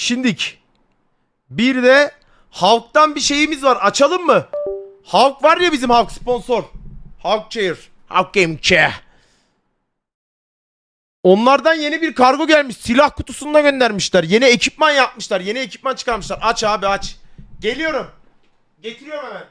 Şimdik. Bir de Halk'tan bir şeyimiz var. Açalım mı? Halk var ya bizim Halk sponsor. Halk Chair. Halk Game Chair. Onlardan yeni bir kargo gelmiş. Silah kutusunda göndermişler. Yeni ekipman yapmışlar. Yeni ekipman çıkarmışlar. Aç abi aç. Geliyorum. Getiriyorum hemen.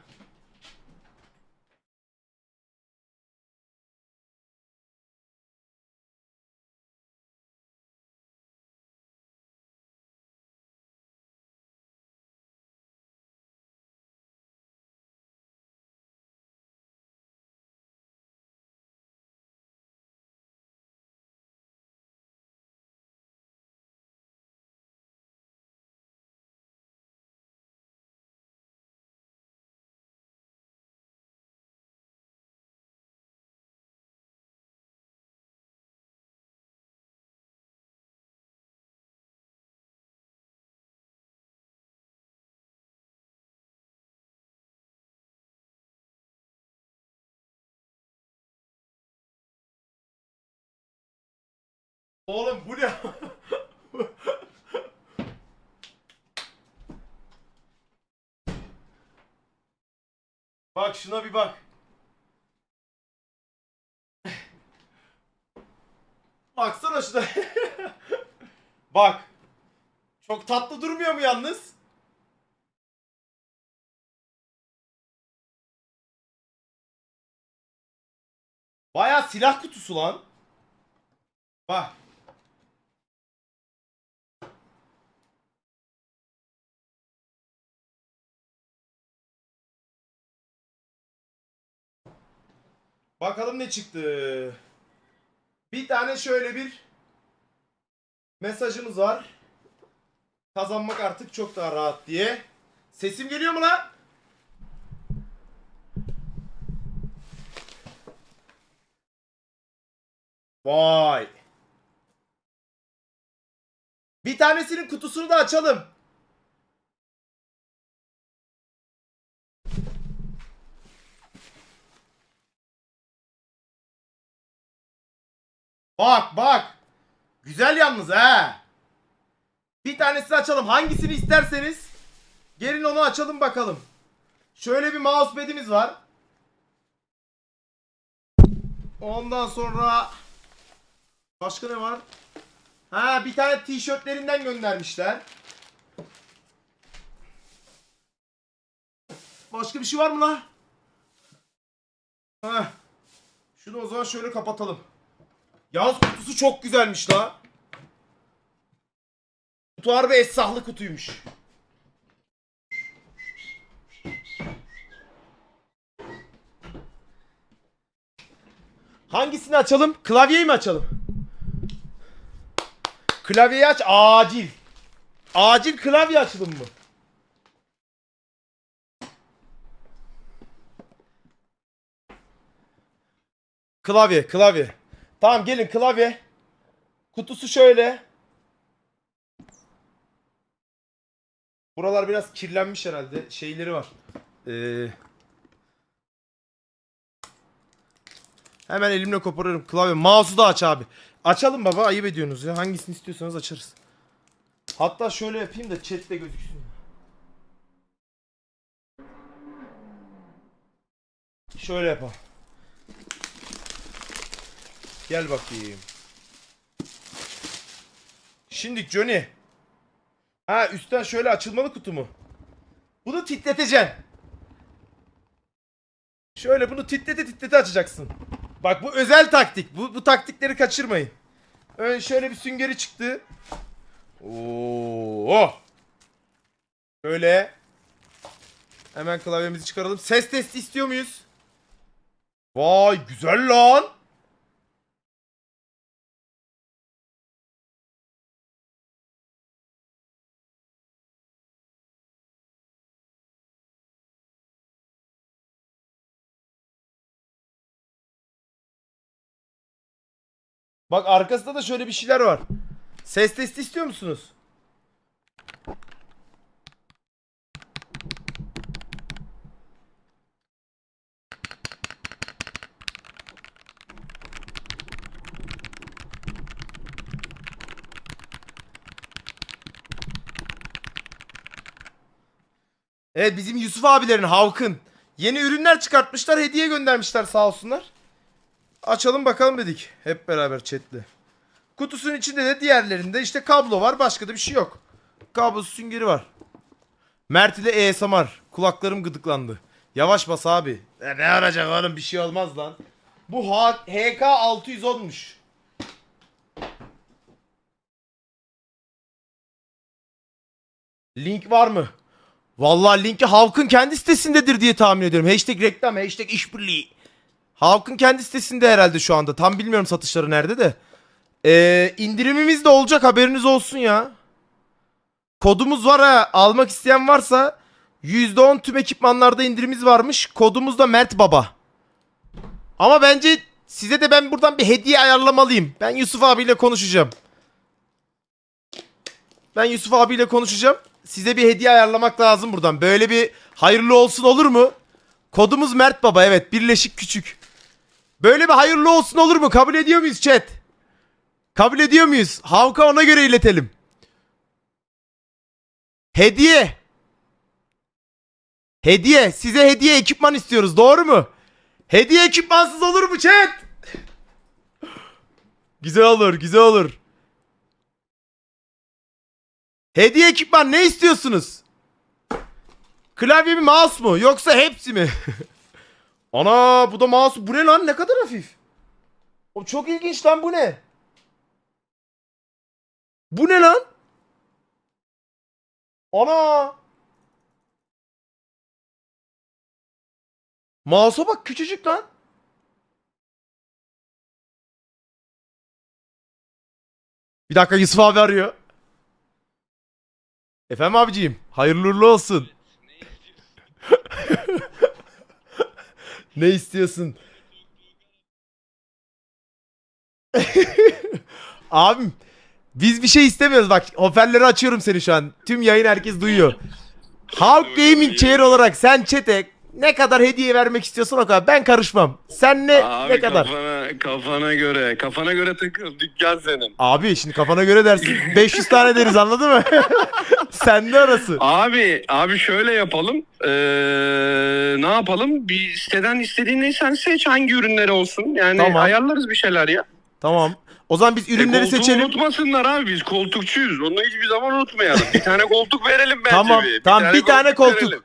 Oğlum bu ne? bak şuna bir bak. Baksana şuna. bak. Çok tatlı durmuyor mu yalnız? Baya silah kutusu lan. Bak. Bakalım ne çıktı. Bir tane şöyle bir mesajımız var. Kazanmak artık çok daha rahat diye. Sesim geliyor mu lan? Vay. Bir tanesinin kutusunu da açalım. Bak bak. Güzel yalnız ha. Bir tanesini açalım. Hangisini isterseniz gelin onu açalım bakalım. Şöyle bir mousepad'imiz var. Ondan sonra başka ne var? Ha bir tane tişörtlerinden göndermişler. Başka bir şey var mı la? Ha. Şunu o zaman şöyle kapatalım. Yalnız kutusu çok güzelmiş la. Kutu harbi esahlı kutuymuş. Hangisini açalım? Klavyeyi mi açalım? Klavyeyi aç acil. Acil klavye açalım mı? Klavye, klavye. Tamam gelin klavye. Kutusu şöyle. Buralar biraz kirlenmiş herhalde. Şeyleri var. Ee, hemen elimle koparıyorum klavye. Mouse'u da aç abi. Açalım baba ayıp ediyorsunuz ya. Hangisini istiyorsanız açarız. Hatta şöyle yapayım da chatte gözüksün. Şöyle yapalım. Gel bakayım. Şimdi Johnny. Ha üstten şöyle açılmalı kutu mu? Bunu titreteceksin. Şöyle bunu titrete titrete açacaksın. Bak bu özel taktik. Bu, bu taktikleri kaçırmayın. Ön şöyle bir süngeri çıktı. Oo. Şöyle. Hemen klavyemizi çıkaralım. Ses testi istiyor muyuz? Vay güzel lan. Bak arkasında da şöyle bir şeyler var. Ses testi istiyor musunuz? Evet bizim Yusuf abilerin Havk'ın yeni ürünler çıkartmışlar hediye göndermişler sağ olsunlar. Açalım bakalım dedik hep beraber chatle. Kutusunun içinde de diğerlerinde işte kablo var başka da bir şey yok. Kablosu süngeri var. Mert ile ASMR. Kulaklarım gıdıklandı. Yavaş bas abi. Ya ne arayacak oğlum bir şey olmaz lan. Bu HK 610'muş. Link var mı? Vallahi linki Havk'ın kendi sitesindedir diye tahmin ediyorum. Hashtag reklam, hashtag işbirliği. Havk'ın kendi sitesinde herhalde şu anda. Tam bilmiyorum satışları nerede de. Ee, indirimimiz de olacak haberiniz olsun ya. Kodumuz var ha. Almak isteyen varsa %10 tüm ekipmanlarda indirimimiz varmış. Kodumuz da Mert Baba. Ama bence size de ben buradan bir hediye ayarlamalıyım. Ben Yusuf abiyle konuşacağım. Ben Yusuf abiyle konuşacağım. Size bir hediye ayarlamak lazım buradan. Böyle bir hayırlı olsun olur mu? Kodumuz Mert Baba evet. Birleşik Küçük. Böyle bir hayırlı olsun olur mu? Kabul ediyor muyuz chat? Kabul ediyor muyuz? Havka ona göre iletelim. Hediye. Hediye. Size hediye ekipman istiyoruz. Doğru mu? Hediye ekipmansız olur mu chat? güzel olur, güzel olur. Hediye ekipman ne istiyorsunuz? Klavye mi mouse mu yoksa hepsi mi? Ana bu da mouse. Bu ne lan ne kadar hafif. O çok ilginç lan bu ne? Bu ne lan? Ana. Mouse'a bak küçücük lan. Bir dakika Yusuf abi arıyor. Efendim abiciğim hayırlı olsun. Ne istiyorsun? Abim biz bir şey istemiyoruz bak hoparlörü açıyorum seni şu an. Tüm yayın herkes duyuyor. Halk Gaming Chair olarak sen çete ne kadar hediye vermek istiyorsan o kadar. Ben karışmam. Sen ne Abi ne kadar? Kafana, kafana göre. Kafana göre takıl. Dükkan senin. Abi şimdi kafana göre dersin. 500 tane deriz anladın mı? Sende arası. Abi abi şöyle yapalım. Ee, ne yapalım? Bir siteden istediğin sen seç hangi ürünleri olsun. Yani Tamam. ayarlarız bir şeyler ya. Tamam. O zaman biz E, ürünleri koltuğu seçelim. unutmasınlar abi biz koltukçuyuz. Onu hiçbir zaman unutmayalım. Bir tane koltuk verelim bence Tamam. bir. tamam bir tane koltuk. verelim.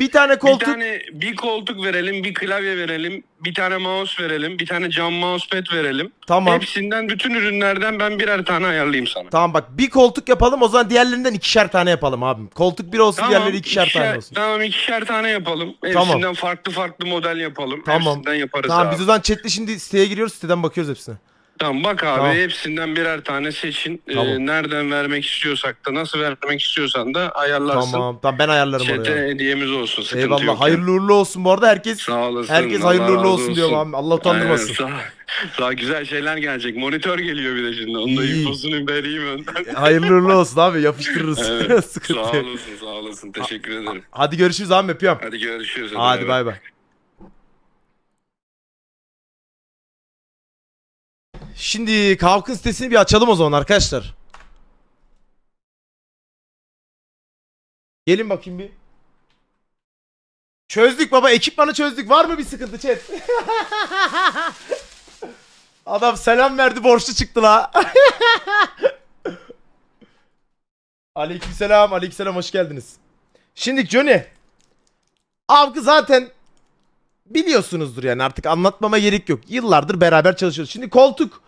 Bir tane koltuk. Bir tane bir koltuk verelim, bir klavye verelim, bir tane mouse verelim, bir tane cam mousepad verelim. Tamam. Hepsinden bütün ürünlerden ben birer tane ayarlayayım sana. Tamam bak bir koltuk yapalım o zaman diğerlerinden ikişer tane yapalım abim. Koltuk bir olsun diğerleri ikişer tane olsun. Tamam ikişer tane yapalım. Tamam. Hepsinden farklı farklı model yapalım. Tamam. Hepsinden yaparız Tamam abi. biz o zaman chatle şimdi siteye giriyoruz siteden bakıyoruz hepsine. Tamam bak abi Tamam. hepsinden birer tane seçin. Ee, Tamam. nereden vermek istiyorsak da nasıl vermek istiyorsan da ayarlarsın. Tamam tamam ben ayarlarım Çete oraya. hediyemiz olsun. Sıkıntı Eyvallah yok. hayırlı uğurlu olsun bu arada herkes Sağ olasın. herkes Allah hayırlı uğurlu razı olsun diyor abi. Allah utandırmasın. Aynen, sağ, sağ güzel şeyler gelecek. Monitör geliyor bir de şimdi. Onun da İyi. infosunu vereyim önden. hayırlı uğurlu olsun abi yapıştırırız. Evet, sağ Sıkıntı yok. olasın sağ olasın. Teşekkür ederim. Hadi görüşürüz abi öpüyorum. Hadi görüşürüz. Hadi bay bay. Şimdi Kavkın sitesini bir açalım o zaman arkadaşlar. Gelin bakayım bir. Çözdük baba ekipmanı çözdük. Var mı bir sıkıntı chat? Adam selam verdi borçlu çıktı la. aleykümselam aleykümselam hoş geldiniz. Şimdi Johnny. Avkı zaten biliyorsunuzdur yani artık anlatmama gerek yok. Yıllardır beraber çalışıyoruz. Şimdi koltuk